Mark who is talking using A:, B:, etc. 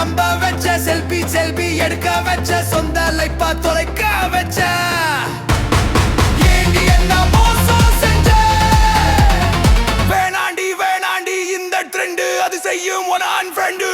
A: நம்ப வச்ச selfie selfie எடுக்க வச்ச சொந்த லைப்பா தொலைக்க வச்ச. வேணாண்டி வேணாண்டி இந்த ட்ரெண்டு அது செய்யும் ஒரு அன்ஃப்ரெண்டு